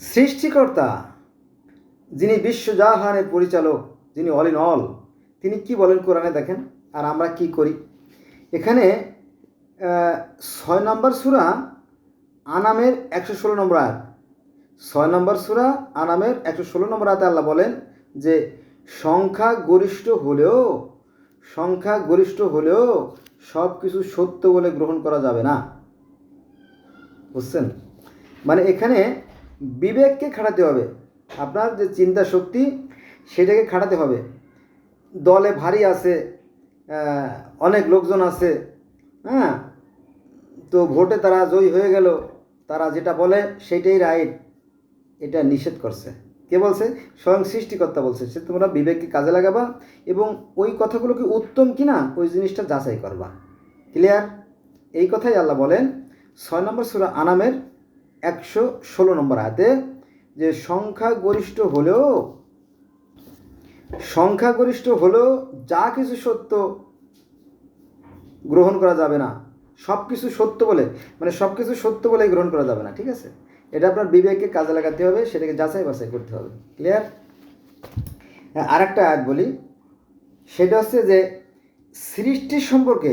সৃষ্টিকর্তা, যিনি বিশ্ব বিশ্বজাহানের পরিচালক, যিনি অল ইন অল তিনি কি বলেন কোরআনে দেখেন? আর আমরা কি করি? এখানে ছয় নম্বর সুরা আনামের একশো ষোলো নম্বর আয়াত। ছয় নম্বর সুরা আনামের একশো ষোলো নম্বর আয়াতে আল্লাহ বলেন যে, সংখ্যা গরিষ্ঠ হলেও, সংখ্যা গরিষ্ঠ হলেও সব কিছু সত্য বলে গ্রহণ করা যাবে না। বুঝছেন? মানে এখানে বিবেককে খাটাতে হবে। আপনার যে চিন্তা শক্তি, সেটাকে খাটাতে হবে। দলে ভারী আছে অনেক লোকজন আছে হ্যাঁ? তো ভোটে তারা জয়ী হয়ে গেল, তারা যেটা বলে সেটাই রাইট এটা নিষেধ করছে। কে বলছে? স্বয়ং সৃষ্টিকর্তা বলছে সে তোমরা বিবেককে কাজে লাগাবা এবং ওই কথাগুলো কি উত্তম কিনা, ওই জিনিসটা যাচাই করবা। ক্লিয়ার এই কথাই আল্লাহ বলেন। ছয় নম্বর সুরা আনামের একশো ষোলো নম্বর আয়াতে যে সংখ্যাগরিষ্ঠ হলেও সংখ্যাগরিষ্ঠ হলেও যা কিছু সত্য গ্রহণ করা যাবে না সব কিছু সত্য বলে মানে সব কিছু সত্য বলে গ্রহণ করা যাবে না, ঠিক আছে? এটা আপনার বিবেককে কাজে লাগাতে হবে, সেটাকে যাচাই বাছাই করতে হবে ক্লিয়ার আর একটা আয়াত বলি, সেটা হচ্ছে যে সৃষ্টির সম্পর্কে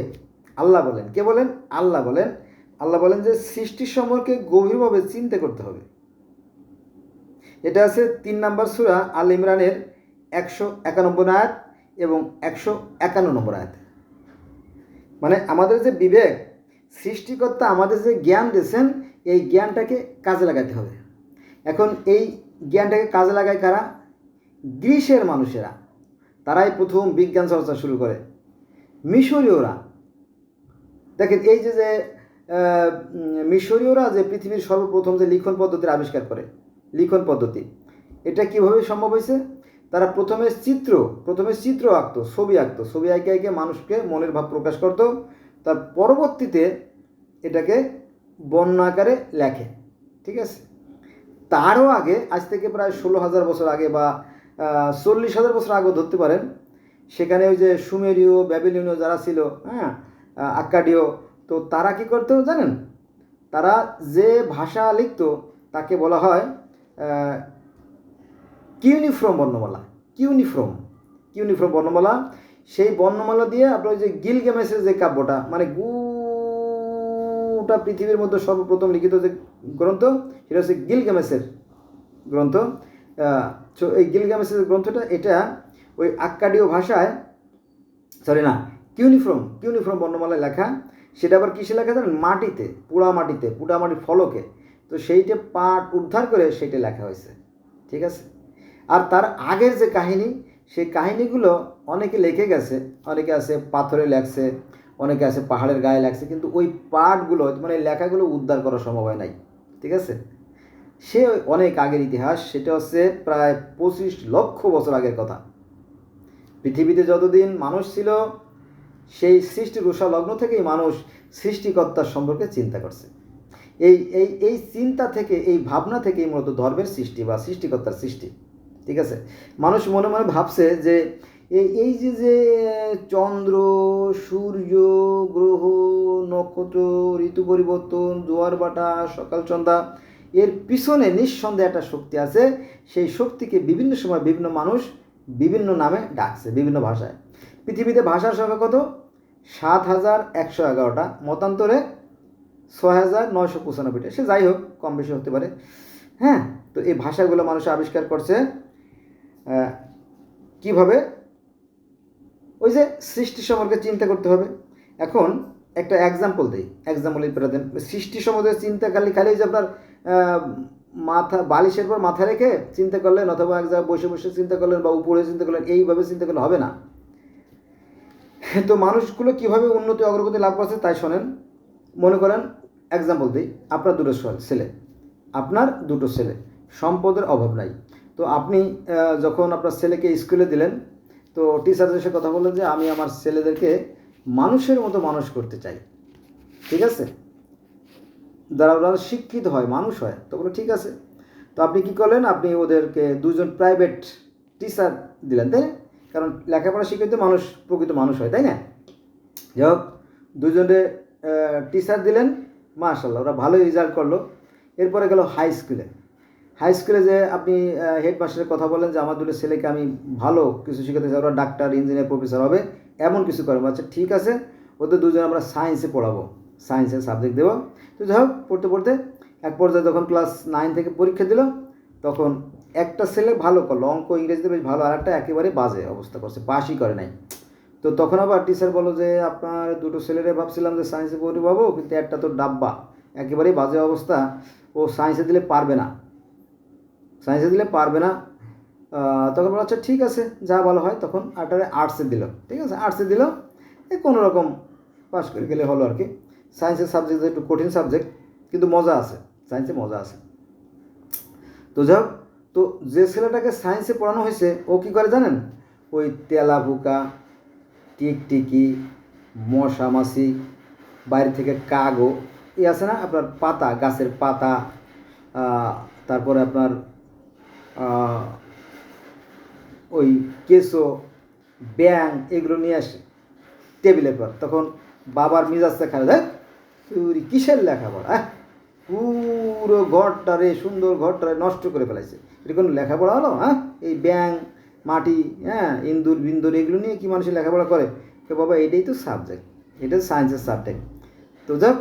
আল্লাহ বলেন, কে বলেন? আল্লাহ বলেন আল্লাহ বলেন যে সৃষ্টির সম্পর্কে গভীরভাবে চিন্তা করতে হবে। এটা আছে তিন নম্বর সুরা আল ইমরানের একশো একানব্বই আয়াত এবং একশো একান্ন নম্বর আয়াত। মানে আমাদের যে বিবেক, সৃষ্টিকর্তা আমাদের যে জ্ঞান দিয়েছেন, এই জ্ঞানটাকে কাজে লাগাতে হবে। এখন এই জ্ঞানটাকে কাজে লাগায় কারা? গ্রীসের মানুষেরা। তারাই প্রথম বিজ্ঞান চর্চা শুরু করে। মিশরীয়রা। দেখেন এই যে যে মিশরীয়রা যে পৃথিবীর সর্বপ্রথম যে লিখন পদ্ধতির আবিষ্কার করে লিখন পদ্ধতি এটা কীভাবে সম্ভব হয়েছে? তারা প্রথমে চিত্র প্রথমে চিত্র আঁকতো ছবি আঁকতো ছবি আঁকে আঁকে মানুষকে মনের ভাব প্রকাশ করতো তার পরবর্তীতে এটাকে বর্ণ আকারে লেখে ঠিক আছে? তারও আগে আজ থেকে প্রায় ষোলো হাজার বছর আগে বা চল্লিশ হাজার বছর আগেও ধরতে পারেন সেখানে ওই যে সুমেরীয় ব্যাবিলনীয় যারা ছিল হ্যাঁ আহ, আক্কাডীয় তো তারা কি করতো জানেন? তারা যে ভাষা লিখতো, তাকে বলা হয় কিউনিফ্রম বর্ণমালা, কিউনিফ্রম কিউনিফ্রম বর্ণমালা। সেই বর্ণমালা দিয়ে আপনার ওই যে গিলগেমেসের যে কাব্যটা মানে গোটা পৃথিবীর মধ্যে সর্বপ্রথম লিখিত যে গ্রন্থ, সেটা হচ্ছে গিলগেমেসের গ্রন্থ। এই গিলগামেসের গ্রন্থটা, এটা ওই আক্কাডীয় ভাষায় সরি না, কিউনিফর্ম কিউনিফর্ম বর্ণমালায় লেখা। সেটা আবার কিসে লেখা জানেন? মাটিতে, পোড়া মাটিতে, পোড়া মাটির ফলকে। তো সেইটা পাট উদ্ধার করে সেইটা লেখা হয়েছে। ঠিক আছে? আর তার আগের যে কাহিনী, সেই কাহিনীগুলো অনেকে লেখে গেছে, অনেকে আছে পাথরে লেখছে, অনেকে আছে পাহাড়ের গায়ে লেখছে, কিন্তু ওই পাঠগুলো মানে লেখাগুলো উদ্ধার করা সম্ভব হয় নাই। ঠিক আছে? সে অনেক আগের ইতিহাস, সেটা হচ্ছে প্রায় পঁচিশ লক্ষ বছর আগের কথা। পৃথিবীতে যতদিন মানুষ ছিল সেই সৃষ্টি রুষা লগ্ন থেকেই মানুষ সৃষ্টিকর্তার সম্পর্কে চিন্তা করছে। এই এই এই চিন্তা থেকে, এই ভাবনা থেকেই মূলত ধর্মের সৃষ্টি বা সৃষ্টিকর্তার সৃষ্টি, ঠিক আছে? মানুষ মনে মনে ভাবছে যে এই এই যে যে, চন্দ্র, সূর্য, গ্রহ, নক্ষত্র, ঋতু পরিবর্তন, জোয়ার বাটা, সকাল সন্ধ্যা, এর পিছনে নিঃসন্দেহে একটা শক্তি আছে। সেই শক্তিকে বিভিন্ন সময় বিভিন্ন মানুষ বিভিন্ন নামে ডাকছে, বিভিন্ন ভাষায়। পৃথিবীতে ভাষার সংখ্যা কত? সাত হাজার একশো এগারোটা। মতান্তরে ছয় হাজার নয়শো পঁচানব্বইটা। সে যাই হোক, কম বেশি হতে পারে। হ্যাঁ তো এই ভাষাগুলো মানুষ আবিষ্কার করছে কীভাবে? ওই যে সৃষ্টি সম্পর্কে চিন্তা করতে হবে। এখন একটা এক্সাম্পল দিই। এক্সাম্পল এই দেন। সৃষ্টি সম্বন্ধে চিন্তা খালি খালি যে আপনার মাথা, বালিশের পর মাথা রেখে চিন্তা করলেন অথবা এক জায়গায় বসে বসে চিন্তা করলেন বা উপরে চিন্তা করলেন, এইভাবে চিন্তা করলে হবে না। তো মানুষগুলো কীভাবে উন্নতি অগ্রগতি লাভ করছে তাই শোনেন। মনে করেন এক্সাম্পল দিই, আপনার দুটো ছেলে। আপনার দুটো ছেলে। সম্পদের অভাব নাই। তো আপনি যখন আপনার ছেলেকে স্কুলে দিলেন, তো টিচারদের সাথে কথা বললেন যে, আমি আমার ছেলেদেরকে মানুষের মতো মানুষ করতে চাই। ঠিক আছে? যারা ওরা শিক্ষিত হয়, মানুষ হয়, তো বলো, ঠিক আছে। তো আপনি কি করলেন? আপনি ওদেরকে দুজন প্রাইভেট টিচার দিলেন, তাই কারণ লেখাপড়া শিক্ষিত মানুষ, প্রকৃত মানুষ হয়, তাই না? যাই হোক, দুজনে টিচার দিলেন মাশাল্লাহ ওরা ভালোই রেজাল্ট করল। এরপরে গেল হাই স্কুলে হাই স্কুলে যে আপনি হেডমাস্টারের কথা বলেন যে আমার দুটো ছেলেকে আমি ভালো কিছু শেখাতে চাই, ওরা ডাক্তার ইঞ্জিনিয়ার প্রফেসর হবে, এমন কিছু করব। আচ্ছা ঠিক আছে, ওদের দুজন আমরা সায়েন্সে পড়াবো সায়েন্সের সাবজেক্ট দেবো। তো যাই হোক, পড়তে পড়তে এক পর্যায়ে যখন ক্লাস নাইন থেকে পরীক্ষা দিল, তখন একটা ছেলে ভালো করল অঙ্ক ইংরেজিতে বেশ ভালো আর একটা একেবারে বাজে অবস্থা করছে পাসই করে নাই। তো তখন আবার টিচার বলো যে আপনার দুটো ছেলেরে ভাবছিলাম যে সায়েন্সে পড়ে পাবো কিন্তু একটা তো ডাব্বা একেবারেই বাজে অবস্থা ও সায়েন্সে দিলে পারবে না। সায়েন্সে দিলে পারবে না তখন বলো আচ্ছা ঠিক আছে যা ভালো হয়। তখন আটারে আর্টসে দিল ঠিক আছে আর্টসে দিল এ কোনো রকম পাশ করে গেলে হলো আর কি সায়েন্সের সাবজেক্ট একটু কঠিন সাবজেক্ট কিন্তু মজা আছে সায়েন্সে মজা আছে। তো যাই হোক, তো যে ছেলেটাকে সায়েন্সে পড়ানো হয়েছে, ও কী করে জানেন? ওই তেলা বুকা, টিকটিকি, মশা মাছি বাইরে থেকে কাগো, এই আছে না আপনার পাতা, গাছের পাতা তারপরে আপনার ওই কেঁচো ব্যাং এগুলো নিয়ে আসে টেবিলের পর তখন বাবার মিজাজটা খারাপ, দেখ কিসের লেখাপড়া? হ্যাঁ পুরো ঘরটারে সুন্দর ঘরটারে নষ্ট করে ফেলাইছে। এটা কোনো লেখাপড়া হলো? হ্যাঁ? এই ব্যাং মাটি হ্যাঁ? ইন্দুর, বিন্দুর, এগুলো নিয়ে কি মানুষের লেখাপড়া করে? তো বাবা, এটাই তো সাবজেক্ট এটা সায়েন্সের সাবজেক্ট তো যাক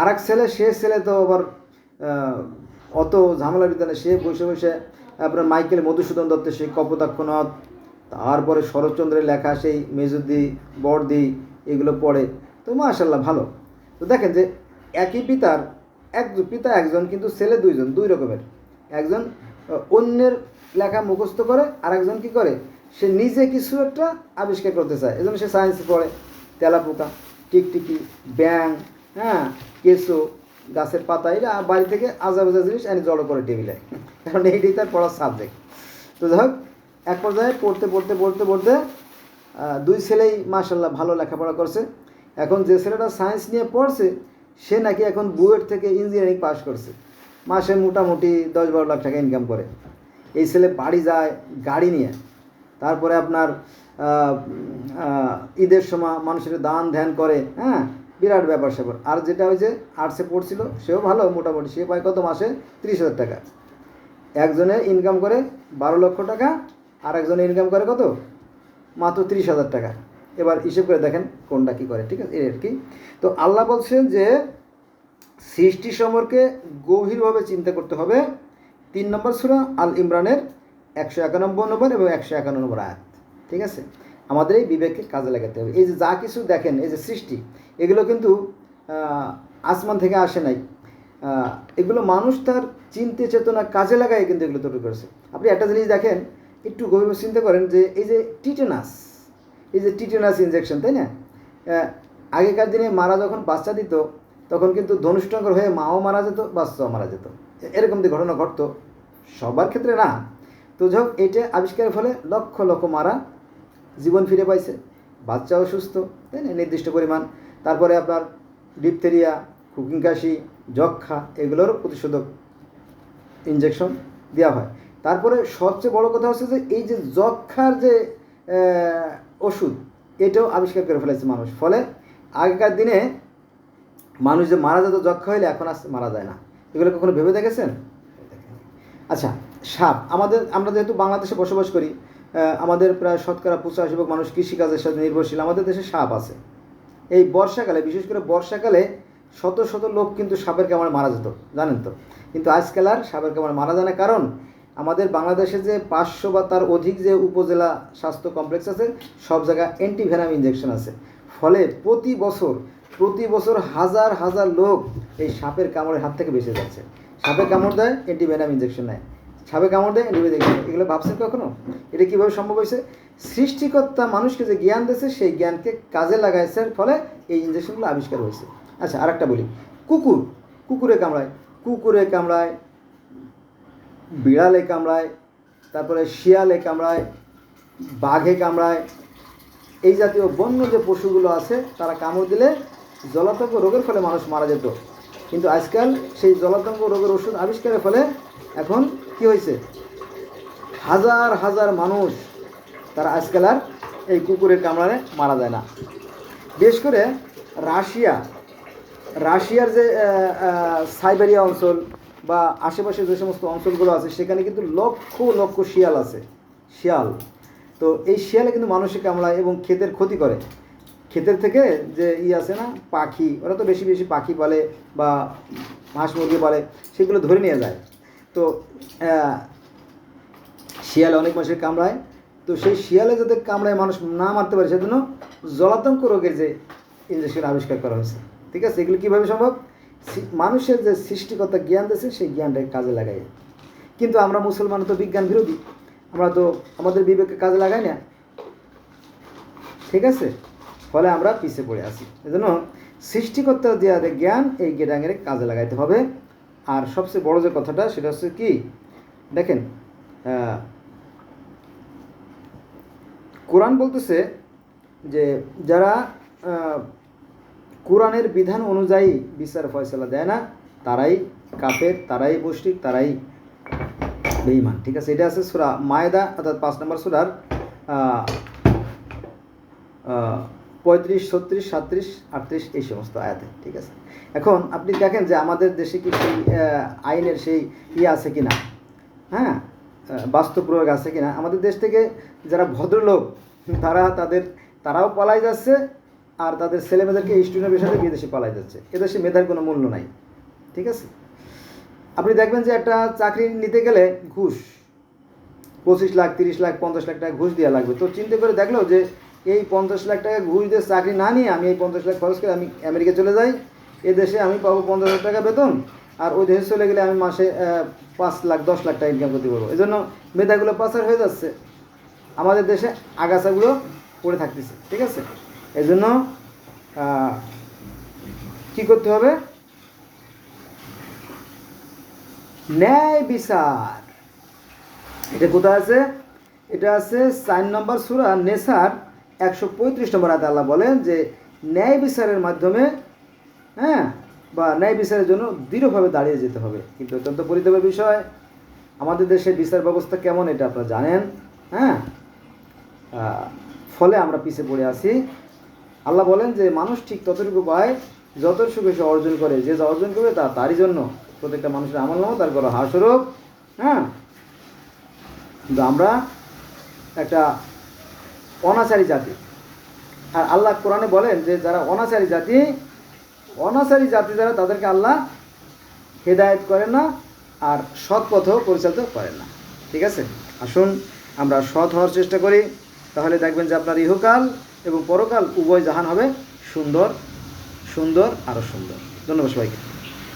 আর এক ছেলে, সে ছেলে তো আবার অত ঝামেলার ভিতরে সে বসে বসে, আপনার মাইকেল মধুসূদন দত্ত সেই কপোতাক্ষনাথ তারপরে শরৎচন্দ্রের লেখা সেই মেজুদ্দি, বড়দি, এগুলো পড়ে। তো মাশাল্লাহ ভালো। তো দেখেন যে একই পিতার, এক পিতা, একজন কিন্তু ছেলে, দুইজন, দুই রকমের। একজন অন্যের লেখা মুখস্থ করে আর একজন কী করে? সে নিজে কিছু একটা আবিষ্কার করতে চায়। এজন্য সে সায়েন্স পড়ে। তেলাপোকা, টিকটিকি ব্যাং হ্যাঁ কেঁচো, গাছের পাতা এটা বাড়ি থেকে আজাবাজা জিনিস এনে জড়ো করে টেবিলে। কারণ এইটাই তার পড়ার সাবজেক্ট তো যাই হোক, এক পর্যায়ে পড়তে পড়তে পড়তে পড়তে দুই ছেলেই মাশাল্লাহ ভালো লেখাপড়া করছে। এখন যে ছেলেটা সায়েন্স নিয়ে পড়ছে সে নাকি এখন বুয়েট থেকে ইঞ্জিনিয়ারিং পাস করছে। মাসে মোটামুটি দশ বারো লাখ টাকা ইনকাম করে। এই ছেলে বাড়ি যায়, গাড়ি নিয়ে। তারপরে আপনার ঈদের সময় মানুষের দান ধ্যান করে হ্যাঁ? বিরাট ব্যাপার স্যাপার। আর যেটা হয়েছে আর্টসে পড়ছিল, সেও ভালো মোটামুটি। সে পায় কত মাসে? তিরিশ হাজার টাকা। একজনের ইনকাম করে বারো লক্ষ টাকা আর একজনের ইনকাম করে কত? মাত্র তিরিশ হাজার টাকা। এবার হিসেব করে দেখেন কোনটা কী করে, ঠিক আছে? এর কি। তো আল্লাহ বলছেন যে সৃষ্টি সম্পর্কে গভীরভাবে চিন্তা করতে হবে। তিন নম্বর সুরা আল ইমরানের একশো একানব্বই নম্বর এবং একশো একান্ন নম্বর আয়াত, ঠিক আছে? আমাদের এই বিবেককে কাজে লাগাতে হবে। এই যে যা কিছু দেখেন, এই যে সৃষ্টি, এগুলো কিন্তু আসমান থেকে আসে নাই। এগুলো মানুষ তার চিন্তা চেতনা কাজে লাগায় কিন্তু এগুলো তৈরি করেছে। আপনি একটা জিনিস দেখেন, একটু গভীরভাবে চিন্তা করেন যে এই যে টিটেনাস এই যে টিটেনাস ইনজেকশন তাই না? আগেকার দিনে মারা যখন বাচ্চা দিত, তখন কিন্তু ধনুষ্টঙ্কর হয়ে মাও মারা যেত, বাচ্চাও মারা যেত। এরকম যে ঘটনা ঘটতো, সবার ক্ষেত্রে না। তো যাই এটা আবিষ্কারের ফলে লক্ষ লক্ষ মারা জীবন ফিরে পাইছে। বাচ্চাও সুস্থ, তাই না? নির্দিষ্ট পরিমাণ। তারপরে আপনার ডিপথেরিয়া কুকিং কাশি, যক্ষা, এগুলোর প্রতিষেধক ইনজেকশন দেওয়া হয়। তারপরে সবচেয়ে বড় কথা হচ্ছে যে, এই যে যক্ষার যে ওষুধ, এটাও আবিষ্কার করে ফেলেছে মানুষ। ফলে আগেকার দিনে মানুষ যে মারা যেত যক্ষা হইলে এখন আর মারা যায় না। এগুলো কখনো ভেবে দেখেছেন? আচ্ছা সাপ। আমাদের, আমরা যেহেতু বাংলাদেশে বসবাস করি আমাদের প্রায় শতকরা পঁচাশি ভাগ মানুষ কৃষিকাজের সাথে নির্ভরশীল। আমাদের দেশে সাপ আছে। এই বর্ষাকালে, বিশেষ করে বর্ষাকালে শত শত লোক কিন্তু সাপের কামড়ে মারা যেত, জানেন তো? কিন্তু আজকাল আর সাপের কামড়ে মারা যায় না। কারণ আমাদের বাংলাদেশে যে পাঁচশো বা তার অধিক যে উপজেলা স্বাস্থ্য কমপ্লেক্স আছে, সব জায়গায় অ্যান্টিভেনাম ইঞ্জেকশন আছে। ফলে প্রতি বছর প্রতি বছর হাজার হাজার লোক এই সাপের কামড়ের হাত থেকে বেঁচে যাচ্ছে। সাপে কামড় দেয় অ্যান্টিভেনাম ইঞ্জেকশন নেয়। সাপে কামড় দেয় ইঞ্জেকশন এগুলো ভাবছেন কখনো? এটা কীভাবে সম্ভব হয়েছে? সৃষ্টিকর্তা মানুষকে যে জ্ঞান দিয়েছে, সেই জ্ঞানকে কাজে লাগাইছে ফলে এই ইঞ্জেকশনগুলো আবিষ্কার হয়েছে। আচ্ছা আরেকটা বলি। কুকুর। কুকুরে কামড়ায়। কুকুরে কামড়ায় বিড়ালে কামড়ায়, তারপরে শিয়ালে কামড়ায়, বাঘে কামড়ায়, এই জাতীয় বন্য যে পশুগুলো আছে, তারা কামড় দিলে জলাতঙ্ক রোগের ফলে মানুষ মারা যেত। কিন্তু আজকাল সেই জলাতঙ্ক রোগের ওষুধ আবিষ্কারের ফলে এখন কি হয়েছে? হাজার হাজার মানুষ তারা আজকাল আর এই কুকুরের কামড়ানে মারা যায় না। বিশেষ করে রাশিয়া, রাশিয়ার যে সাইবেরিয়া অঞ্চল বা আশেপাশে যে সমস্ত অঞ্চলগুলো আছে, সেখানে কিন্তু লক্ষ লক্ষ শিয়াল আছে। শিয়াল। তো এই শিয়ালে কিন্তু মানুষকে কামড়ায় এবং ক্ষেতের ক্ষতি করে। ক্ষেতের থেকে যে ই আছে না, পাখি, ওরা তো বেশি বেশি পাখি পালে বা হাঁস মুরগি পালে, সেগুলো ধরে নিয়ে যায়। তো শিয়াল অনেক মানুষের কামড়ায়। তো সেই শিয়ালে যাতে কামড়ায় মানুষ না মারতে পারে, সেজন্য জলাতঙ্ক রোগের যে ইঞ্জেকশন আবিষ্কার করা হয়েছে। ঠিক আছে? এগুলো কীভাবে সম্ভব? মানুষের যে সৃষ্টিকর্তা জ্ঞান দিয়েছে, সেই জ্ঞানটাকে কাজে লাগাই কিন্তু আমরা মুসলমান তো বিজ্ঞান বিরোধী। আমরা তো আমাদের বিবেককে কাজে লাগাই না। ঠিক আছে? ফলে আমরা পিছিয়ে পড়ে আছি। এজন্য সৃষ্টিকর্তা দেওয়া জ্ঞান এই জ্ঞানের কাজে লাগাইতে হবে। আর সবচেয়ে বড় যে কথাটা, সেটা হচ্ছে কি? দেখেন কোরআন বলতেছে যে যারা কোরআনের বিধান অনুযায়ী বিচার ফয়সলা দেয় না, তারাই কাফের, তারাই মুশরিক, তারাই বেইমান ঠিক আছে, এটা আছে সুরা মায়দা, অর্থাৎ পাঁচ নম্বর সুরার পঁয়ত্রিশ, ছত্রিশ, সাতত্রিশ, আটত্রিশ এই সমস্ত আয়াতে। ঠিক আছে? এখন আপনি দেখেন যে আমাদের দেশে কি সেই আইনের সেই ইয়ে আছে কি না হ্যাঁ? বাস্তব প্রয়োগ আছে কি না আমাদের দেশ থেকে যারা ভদ্রলোক, তারা তাদের, তারাও পালাই যাচ্ছে আর তাদের ছেলেমেয়েদেরকে স্টুডেন্টের সাথে বিদেশে পালাই যাচ্ছে। এদেশে মেধার কোনো মূল্য নাই। ঠিক আছে? আপনি দেখবেন যে একটা চাকরি নিতে গেলে ঘুষ, পঁচিশ লাখ, তিরিশ লাখ, পঞ্চাশ লাখ টাকা ঘুষ দেওয়া লাগবে। তো চিন্তা করে দেখল যে এই পঞ্চাশ লাখ টাকা ঘুষ দিয়ে চাকরি না নিয়ে আমি এই পঞ্চাশ লাখ খরচ করে আমি আমেরিকা চলে যাই। এ দেশে আমি পাবো পঞ্চাশ লাখ টাকা বেতন আর ওই দেশে চলে গেলে আমি মাসে পাঁচ লাখ, দশ লাখ টাকা ইনকাম করতে পারব। এই জন্য মেধাগুলো পাচার হয়ে যাচ্ছে। আমাদের দেশে আগাছাগুলো পড়ে থাকতেছে। ঠিক আছে? এই জন্য আহ, কী করতে হবে? ন্যায় বিচার। এটা কোথায় আছে? এটা আছে চার নম্বর সুরা নেসার একশো পঁয়ত্রিশ নম্বর আয়তে আল্লাহ বলেন যে ন্যায় বিচারের মাধ্যমে হ্যাঁ বা ন্যায় বিচারের জন্য দৃঢ়ভাবে দাঁড়িয়ে যেতে হবে। কিন্তু অত্যন্ত পরিতাপের বিষয় আমাদের দেশের বিচার ব্যবস্থা কেমন এটা আপনারা জানেন হ্যাঁ? ফলে আমরা পিছিয়ে পড়ে আছি। আল্লাহ বলেন যে মানুষ ঠিক ততটুকু পায়, যতটুকু সে অর্জন করে, যে যা অর্জন করবে তা তারই জন্য প্রত্যেকটা মানুষের আমল নামো তার গলা হাস্যরোগ হ্যাঁ? কিন্তু আমরা একটা অনাচারী জাতি। আর আল্লাহ কোরআনে বলেন যে যারা অনাচারী জাতি অনাচারী জাতি যারা, তাদেরকে আল্লাহ হেদায়েত করেন না আর সৎ পথেও পরিচালিত করেন না। ঠিক আছে? আসুন, আমরা সৎ হওয়ার চেষ্টা করি। তাহলে দেখবেন যে আপনার ইহকাল এবং পরকাল উভয় জাহান হবে সুন্দর সুন্দর আরও সুন্দর। ধন্যবাদ সবাইকে।